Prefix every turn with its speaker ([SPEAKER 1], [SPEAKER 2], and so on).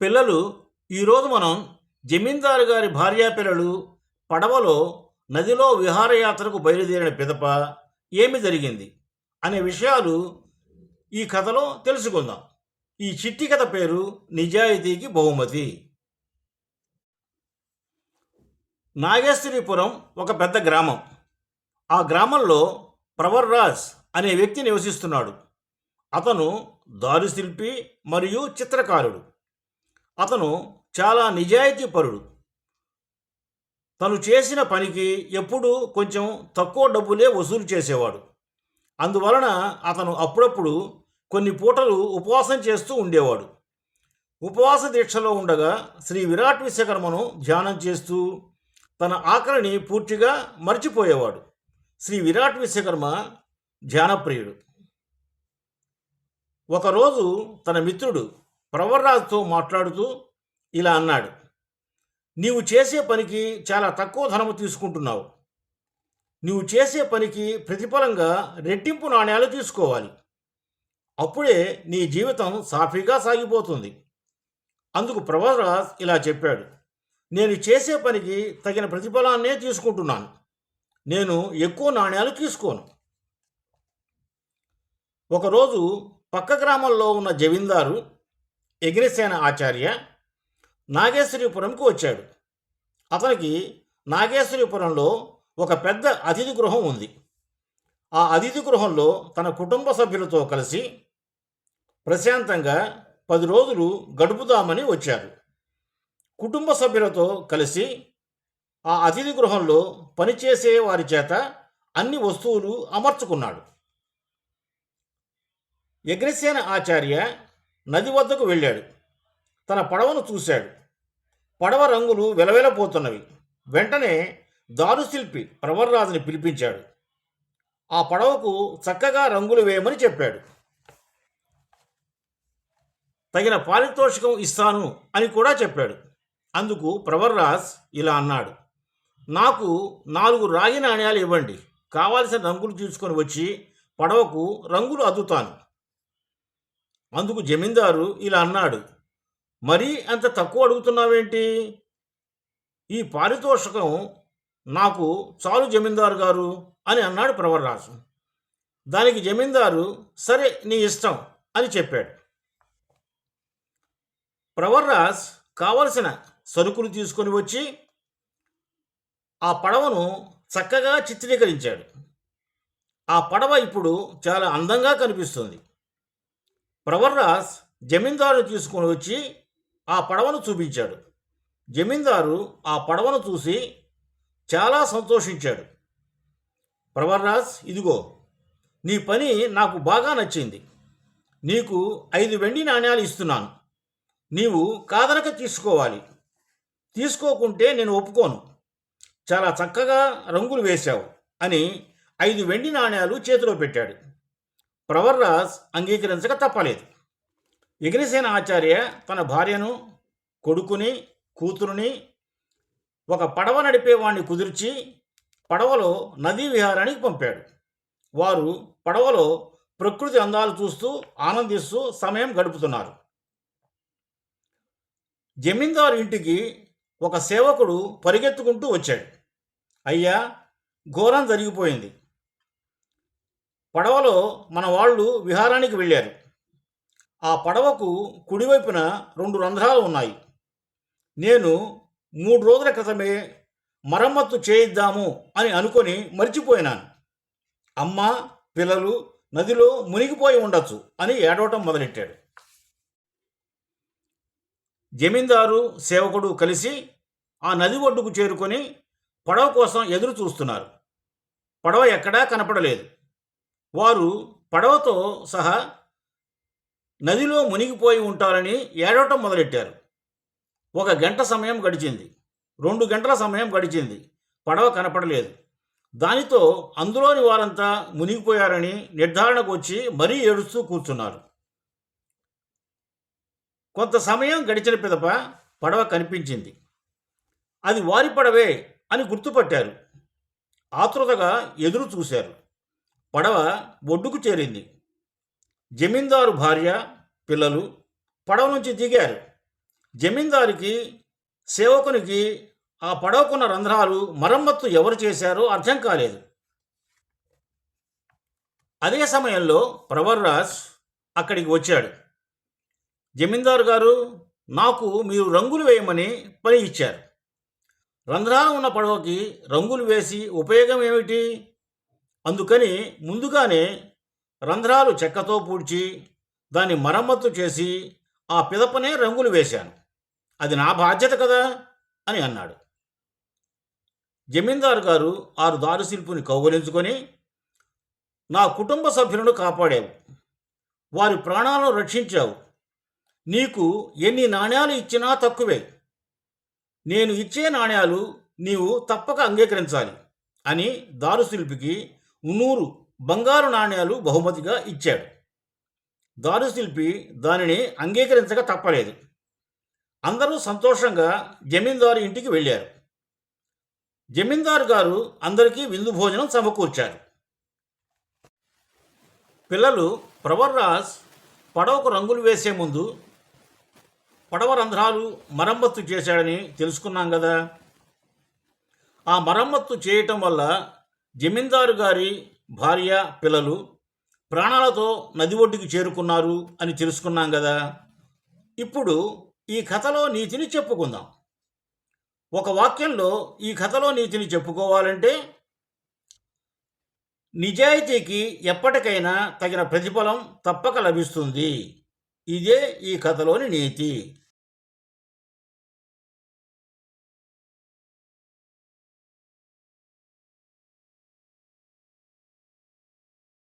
[SPEAKER 1] పిల్లలు ఈరోజు మనం జమీందారు గారి భార్యా పిల్లలు పడవలో నదిలో విహారయాత్రకు బయలుదేరిన పిదప ఏమి జరిగింది అనే విషయాలు ఈ కథలో తెలుసుకుందాం. ఈ చిట్టి కథ పేరు నిజాయితీకి బహుమతి. నాగేశ్వరీపురం ఒక పెద్ద గ్రామం. ఆ గ్రామంలో ప్రవర్రాజ్ అనే వ్యక్తి నివసిస్తున్నాడు. అతను దారుశిల్పి మరియు చిత్రకారుడు. అతను చాలా నిజాయితీపరుడు తను చేసిన పనికి ఎప్పుడూ కొంచెం తక్కువ డబ్బులే వసూలు చేసేవాడు. అందువలన అతను అప్పుడప్పుడు కొన్ని పూటలు ఉపవాసం చేస్తూ ఉండేవాడు. ఉపవాస దీక్షలో ఉండగా శ్రీ విరాట్ విశ్వకర్మను ధ్యానం చేస్తూ తన ఆకలిని పూర్తిగా మర్చిపోయేవాడు. శ్రీ విరాట్ విశ్వకర్మ ధ్యానప్రియుడు. ఒకరోజు తన మిత్రుడు ప్రవర్రాజ్తో మాట్లాడుతూ ఇలా అన్నాడు నీవు చేసే పనికి చాలా తక్కువ ధనము తీసుకుంటున్నావు. నీవు చేసే పనికి ప్రతిఫలంగా రెట్టింపు నాణ్యాలు తీసుకోవాలి. అప్పుడే నీ జీవితం సాఫీగా సాగిపోతుంది. అందుకు ప్రవర్రాజ్ ఇలా చెప్పాడు నేను చేసే పనికి తగిన ప్రతిఫలాన్నే తీసుకుంటున్నాను. నేను ఎక్కువ నాణ్యాలు తీసుకోను. ఒకరోజు పక్క గ్రామంలో ఉన్న జమీందారు ఎగిరిసేన ఆచార్య నాగేశ్వరీపురంకు వచ్చాడు. అతనికి నాగేశ్వరీపురంలో ఒక పెద్ద అతిథి గృహం ఉంది. ఆ అతిథి గృహంలో తన కుటుంబ సభ్యులతో కలిసి ప్రశాంతంగా పది రోజులు గడుపుదామని వచ్చారు. కుటుంబ సభ్యులతో కలిసి ఆ అతిథి గృహంలో పనిచేసే వారి చేత అన్ని వస్తువులు అమర్చుకున్నాడు. యజ్ఞసేన ఆచార్య నది వద్దకు వెళ్ళాడు. తన పడవను చూశాడు. పడవ రంగులు వెలవెలపోతున్నవి. వెంటనే దారుశిల్పి ప్రవర్రాజుని పిలిపించాడు. ఆ పడవకు చక్కగా రంగులు వేయమని చెప్పాడు. తగిన పారితోషికం ఇస్తాను అని కూడా చెప్పాడు. అందుకు ప్రవర్రాజ్ ఇలా అన్నాడు. నాకు నాలుగు రాగి నాణ్యాలు ఇవ్వండి. కావాల్సిన రంగులు తీసుకొని వచ్చి పడవకు రంగులు అద్దుతాను. అందుకు జమీందారు ఇలా అన్నాడు మరీ అంత తక్కువ అడుగుతున్నావేంటి? ఈ పారితోషికం నాకు చాలు జమీందారు గారు అని అన్నాడు ప్రవరరాజు. దానికి జమీందారు సరే నీ ఇష్టం అని చెప్పాడు. ప్రవర్రాజ్ కావలసిన సరుకులు తీసుకొని వచ్చి ఆ పడవను చక్కగా చిత్రీకరించాడు. ఆ పడవ ఇప్పుడు చాలా అందంగా కనిపిస్తుంది. ప్రవర్రాజ్ జమీందారు తీసుకొని వచ్చి ఆ పడవను చూపించాడు. జమీందారు ఆ పడవను చూసి చాలా సంతోషించాడు. ప్రవర్రాజ్ ఇదిగో నీ పని నాకు బాగా నచ్చింది. నీకు ఐదు వెండి నాణ్యాలు ఇస్తున్నాను. నీవు కాదనక తీసుకోవాలి. తీసుకోకుంటే నేను ఒప్పుకోను. చాలా చక్కగా రంగులు వేశావు అని ఐదు వెండి నాణ్యాలు చేతిలో పెట్టాడు. ప్రవర్రాజ్ అంగీకరించక తప్పలేదు. ఎగిరిసేన ఆచార్య తన భార్యను కొడుకుని కూతురుని ఒక పడవ నడిపేవాణ్ణి కుదిర్చి పడవలో నదీ విహారానికి పంపాడు. వారు పడవలో ప్రకృతి అందాలు చూస్తూ ఆనందిస్తూ సమయం గడుపుతున్నారు. జమీందారు ఇంటికి ఒక సేవకుడు పరిగెత్తుకుంటూ వచ్చాడు. అయ్యా ఘోరం జరిగిపోయింది. పడవలో మన వాళ్ళు విహారానికి వెళ్ళారు. ఆ పడవకు కుడివైపున రెండు రంధ్రాలు ఉన్నాయి. నేను మూడు రోజుల క్రితమే మరమ్మత్తు చేయిద్దాము అని అనుకొని మర్చిపోయినాను. అమ్మ పిల్లలు నదిలో మునిగిపోయి ఉండొచ్చు అని ఏడవటం మొదలెట్టాడు. జమీందారు సేవకుడు కలిసి ఆ నది ఒడ్డుకు చేరుకొని పడవ కోసం ఎదురు చూస్తున్నారు పడవ ఎక్కడా కనపడలేదు. వారు పడవతో సహా నదిలో మునిగిపోయి ఉంటారని ఏడవటం మొదలెట్టారు. ఒక గంట సమయం గడిచింది. రెండు గంటల సమయం గడిచింది. పడవ కనపడలేదు. దానితో అందులోని వారంతా మునిగిపోయారని నిర్ధారణకు వచ్చి మరీ ఏడుస్తూ కూర్చున్నారు. కొంత సమయం గడిచిన పిదప పడవ కనిపించింది. అది వారి పడవే అని గుర్తుపట్టారు. ఆతృతగా ఎదురు చూశారు. పడవ ఒడ్డుకు చేరింది. జమీందారు భార్య పిల్లలు పడవ నుంచి దిగారు. జమీందారికి సేవకునికి ఆ పడవకున్న రంధ్రాలు మరమ్మత్తు ఎవరు చేశారో అర్థం కాలేదు. అదే సమయంలో ప్రవర్రాజ్ అక్కడికి వచ్చాడు. జమీందారు గారు నాకు మీరు రంగులు వేయమని పని ఇచ్చారు. రంధ్రాలు ఉన్న పడవకి రంగులు వేసి ఉపయోగం ఏమిటి? అందుకని ముందుగానే రంధ్రాలు చెక్కతో పూడ్చి దాన్ని మరమ్మత్తు చేసి ఆ పిదపనే రంగులు వేశాను. అది నా బాధ్యత కదా? అని అన్నాడు. జమీందారు గారు ఆరు దారుశిల్పుని కౌగలించుకొని నా కుటుంబ సభ్యులను కాపాడావు. వారి ప్రాణాలను రక్షించావు. నీకు ఎన్ని నాణ్యాలు ఇచ్చినా తక్కువే. నేను ఇచ్చే నాణ్యాలు నీవు తప్పక అంగీకరించాలి అని దారుశిల్పికి నూరు బంగారు నాణ్యాలు బహుమతిగా ఇచ్చాడు. దారుశిల్పి దానిని అంగీకరించక తప్పలేదు. అందరూ సంతోషంగా జమీందారు ఇంటికి వెళ్ళారు. జమీందారు గారు అందరికీ విందు భోజనం సమకూర్చారు. పిల్లలు ప్రవర్రాజ్ పడవకు రంగులు వేసే ముందు పడవ రంధ్రాలు మరమ్మత్తు చేశాడని తెలుసుకున్నాం కదా. ఆ మరమ్మత్తు చేయటం వల్ల జమీందారు గారి భార్య పిల్లలు ప్రాణాలతో నది ఒడ్డుకి చేరుకున్నారు అని తెలుసుకున్నాం కదా. ఇప్పుడు ఈ కథలో నీతిని చెప్పుకుందాం. ఒక వాక్యంలో ఈ కథలో నీతిని చెప్పుకోవాలంటే నిజాయితీకి ఎప్పటికైనా తగిన ప్రతిఫలం తప్పక లభిస్తుంది. ఇదే ఈ కథలోని నీతి.